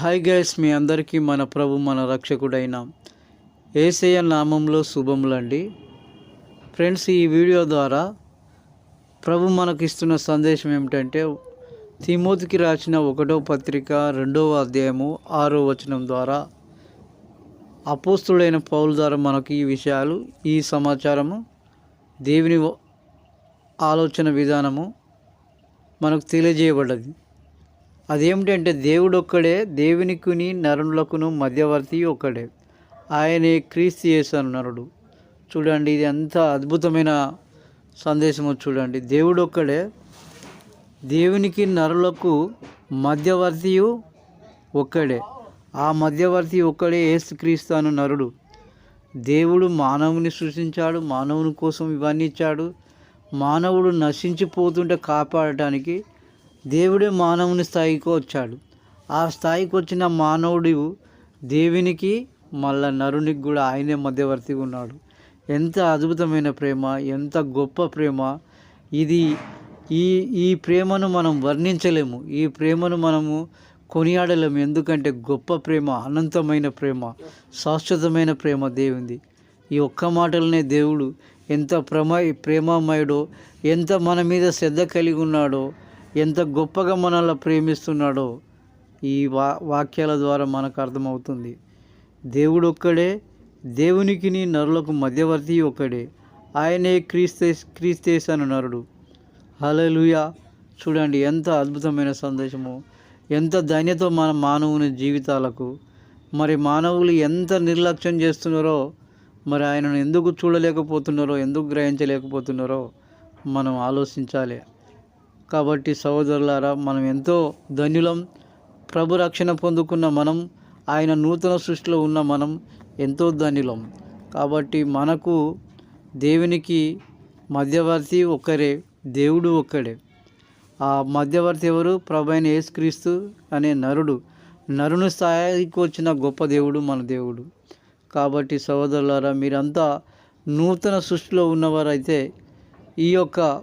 Hi guys మీ అందరికీ మన ప్రభు మన రక్షకుడైన ఏసయ్య నామంలో శుభములండి. ఫ్రెండ్స్ ఈ వీడియో ద్వారా ప్రభు మనకి ఇస్తున్న సందేశం ఏమిటంటే తిమోతికి రాసిన ఒకటో పత్రిక రెండవ అధ్యాయము ఆరో వచనం ద్వారా అపోస్తుడైన పౌల ద్వారా మనకి ఈ విషయాలు ఈ సమాచారము దేవుని ఆలోచన విధానము మనకు తెలియజేయబడ్డది. అదేమిటంటే దేవుడు ఒక్కడే దేవునికిని నరులకును మధ్యవర్తి ఒక్కడే. ఆయనే క్రీస్తు చేశాను నరుడు. చూడండి ఇది ఎంత అద్భుతమైన సందేశమో చూడండి. దేవుడు ఒక్కడే దేవునికి నరులకు మధ్యవర్తియు ఒక్కడే. ఆ మధ్యవర్తి ఒక్కడే ఏసుక్రీస్తు అను నరుడు. దేవుడు మానవుని సృష్టించాడు మానవుని కోసం ఇవన్నీ ఇచ్చాడు. మానవుడు నశించిపోతుంటే కాపాడటానికి దేవుడే మానవుని స్థాయికి వచ్చాడు. ఆ స్థాయికి వచ్చిన మానవుడు దేవునికి మళ్ళా నరునికి కూడా ఆయనే మధ్యవర్తిగా ఉన్నాడు. ఎంత అద్భుతమైన ప్రేమ ఎంత గొప్ప ప్రేమ. ఇది ఈ ఈ ప్రేమను మనం వర్ణించలేము. ఈ ప్రేమను మనము కొనియాడలేము. ఎందుకంటే గొప్ప ప్రేమ అనంతమైన ప్రేమ శాశ్వతమైన ప్రేమ దేవుంది ఈ ఒక్క మాటలనే దేవుడు ఎంత ప్రమ ప్రేమమయుడో ఎంత మన మీద శ్రద్ధ కలిగి ఉన్నాడో ఎంత గొప్పగా మనల్ని ప్రేమిస్తున్నాడో ఈ వా వాక్యాల ద్వారా మనకు అర్థమవుతుంది. దేవుడు ఒక్కడే దేవునికి నరులకు మధ్యవర్తి ఒక్కడే. ఆయనే క్రీస్తేస్ క్రీస్తేస్ అని నరుడు. హలలుయా చూడండి ఎంత అద్భుతమైన సందేశము. ఎంత ధైన్యత మన మానవుని జీవితాలకు. మరి మానవులు ఎంత నిర్లక్ష్యం చేస్తున్నారో మరి ఆయనను ఎందుకు చూడలేకపోతున్నారో ఎందుకు గ్రహించలేకపోతున్నారో మనం ఆలోచించాలి. కాబట్టి సహోదరులారా మనం ఎంతో ధన్యులం. ప్రభు రక్షణ పొందుకున్న మనం ఆయన నూతన సృష్టిలో ఉన్న మనం ఎంతో ధన్యులం. కాబట్టి మనకు దేవునికి మధ్యవర్తి ఒక్కరే దేవుడు ఒక్కడే. ఆ మధ్యవర్తి ఎవరు? ప్రభు అయిన యేసుక్రీస్తు అనే నరుడు. నరుని స్థాయికి వచ్చిన గొప్ప దేవుడు మన దేవుడు. కాబట్టి సహోదరులారా మీరంతా నూతన సృష్టిలో ఉన్నవారైతే ఈ యొక్క